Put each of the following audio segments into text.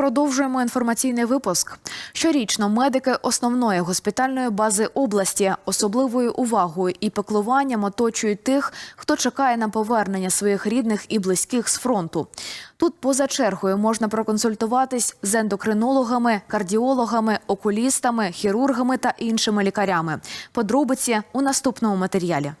Продовжуємо інформаційний випуск. Щорічно медики основної госпітальної бази області особливою увагою і пеклуванням оточують тих, хто чекає на повернення своїх рідних і близьких з фронту. Тут поза чергою можна проконсультуватись з ендокринологами, кардіологами, окулістами, хірургами та іншими лікарями. Подробиці у наступному матеріалі.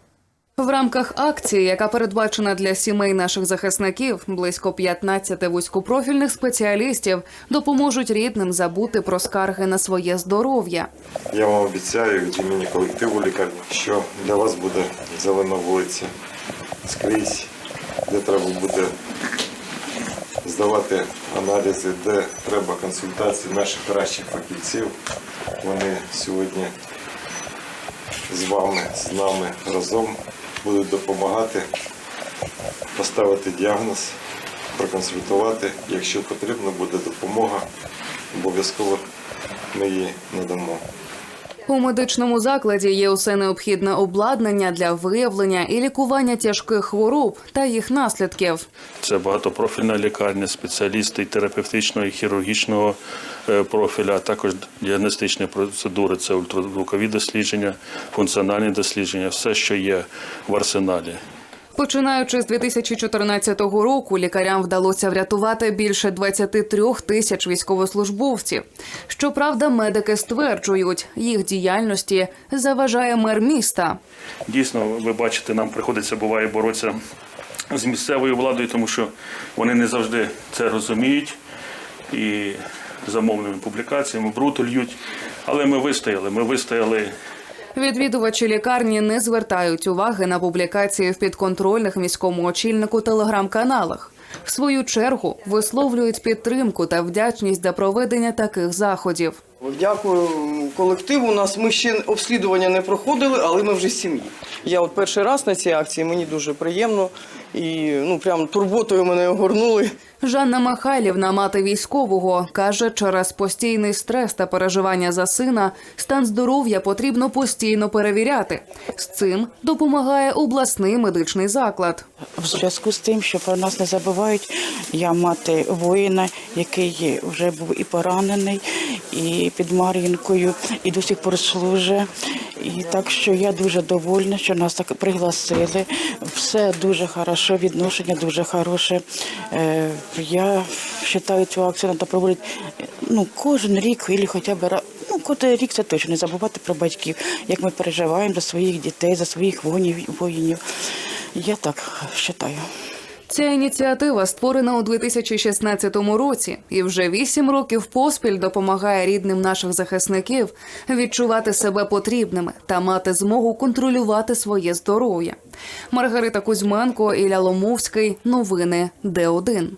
В рамках акції, яка передбачена для сімей наших захисників, близько 15 вузькопрофільних спеціалістів допоможуть рідним забути про скарги на своє здоров'я. Я вам обіцяю від імені колективу лікарні, що для вас буде зелена вулиця скрізь, де треба буде здавати аналізи, де треба консультації наших кращих фахівців. Вони сьогодні з вами, з нами разом будуть допомагати поставити діагноз, проконсультувати. Якщо потрібна буде допомога, обов'язково ми її надамо. У медичному закладі є усе необхідне обладнання для виявлення і лікування тяжких хвороб та їх наслідків. Це багатопрофільна лікарня, спеціалісти терапевтичного і хірургічного е, профіля, а також діагностичні процедури, це ультразвукові дослідження, функціональні дослідження, все, що є в арсеналі. Починаючи з 2014 року, лікарям вдалося врятувати більше 23 тисяч військовослужбовців. Щоправда, медики стверджують, їх діяльності заважає мер міста. Дійсно, ви бачите, нам приходиться буває боротися з місцевою владою, тому що вони не завжди це розуміють і замовними публікаціями бруту льють. Але ми вистояли. Ми вистояли Відвідувачі лікарні не звертають уваги на публікації в підконтрольних міському очільнику телеграм-каналах. В свою чергу висловлюють підтримку та вдячність за проведення таких заходів. Дякую колективу. У нас ми ще обслідування не проходили, але ми вже сім'ї. Я от перший раз на цій акції, мені дуже приємно і ну прям турботою мене огорнули. Жанна Михайлівна, мати військового, каже, через постійний стрес та переживання за сина стан здоров'я потрібно постійно перевіряти. З цим допомагає обласний медичний заклад. В зв'язку з тим, що про нас не забувають, я мати воїна, який вже був і поранений, і під Мар'їнкою, і до сих пор служить. І так що я дуже довольна, що нас так пригласили. Все дуже хорошо, відношення дуже хороше. Е, Я вважаю, цю акцію треба проводити ну, кожен рік, або хоча б. Ну, кожен рік це точно не забувати про батьків, як ми переживаємо за своїх дітей, за своїх воїнів. Я так вважаю. Ця ініціатива створена у 2016 році і вже вісім років поспіль допомагає рідним наших захисників відчувати себе потрібними та мати змогу контролювати своє здоров'я. Маргарита Кузьменко, Ілля Ломовський. Новини Д1.